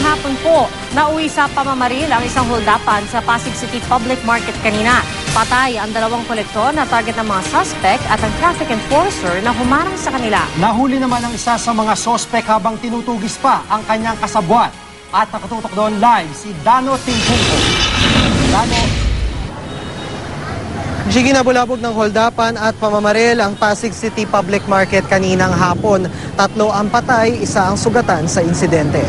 Kaninang hapon po, nauwi sa pamamaril ang isang holdapan sa Pasig City Public Market kanina. Patay ang dalawang kolektor na target ng mga suspect at ang traffic enforcer na humarang sa kanila. Nahuli naman ang isa sa mga sospek habang tinutugis pa ang kanyang kasabwat. At nakatutok doon live si Dano Tingkungko. Dano, Jiggy nabulabog ng holdapan at pamamaril ang Pasig City Public Market kaninang hapon. Tatlo ang patay, isa ang sugatan sa insidente.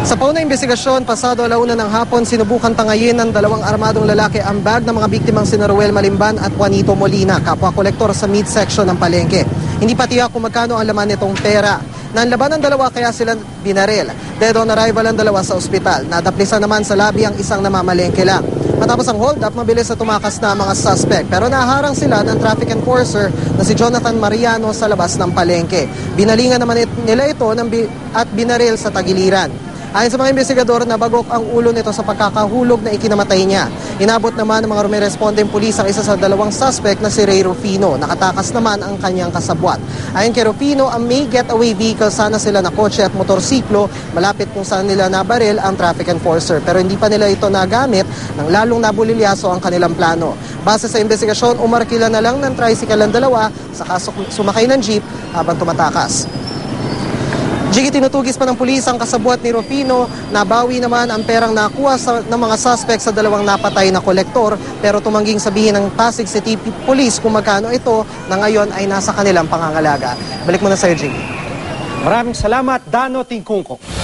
Sa paunang investigasyon, pasado alauna ng hapon, sinubukan tangayin ng dalawang armadong lalaki ang bag ng mga biktimang si Noruel Malimban at Juanito Molina, kapwa kolektor sa mid-section ng palengke. Hindi pa tiyak kung magkano ang laman nitong pera. Nanlaban ng dalawa kaya sila binaril. Dead on arrival ang dalawa sa ospital. Nadaplisan naman sa labi ang isang namamalengke lang. Matapos ang hold up, mabilis na tumakas na ang mga suspect. Pero naharang sila ng traffic enforcer na si Jonathan Mariano sa labas ng palengke. Binalingan naman nila ito ng bi- at binaril sa tagiliran. Ayon sa mga investigador, nabagok ang ulo nito sa pagkakahulog na ikinamatay niya. Inabot naman ng mga rumirespondeng pulis ang isa sa dalawang suspect na si Ray Rufino. Nakatakas naman ang kanyang kasabwat. Ayon kay Rufino, ang may getaway vehicle sana sila na kotse at motorsiklo malapit kung saan nila nabaril ang traffic enforcer. Pero hindi pa nila ito nagamit nang lalong nabulilyaso ang kanilang plano. Base sa investigasyon, umarkila na lang ng tricycle ang dalawa sa kaso sumakay ng jeep habang tumatakas. Jiggy, tinutugis pa ng pulis ang kasabwat ni Rufino. Nabawi naman ang perang nakuha sa, ng mga suspect sa dalawang napatay na kolektor pero tumangging sabihin ng Pasig City Police kung magkano ito na ngayon ay nasa kanilang pangangalaga. Balik mo na sa'yo, Jiggy. maraming salamat Dano Tingkungko.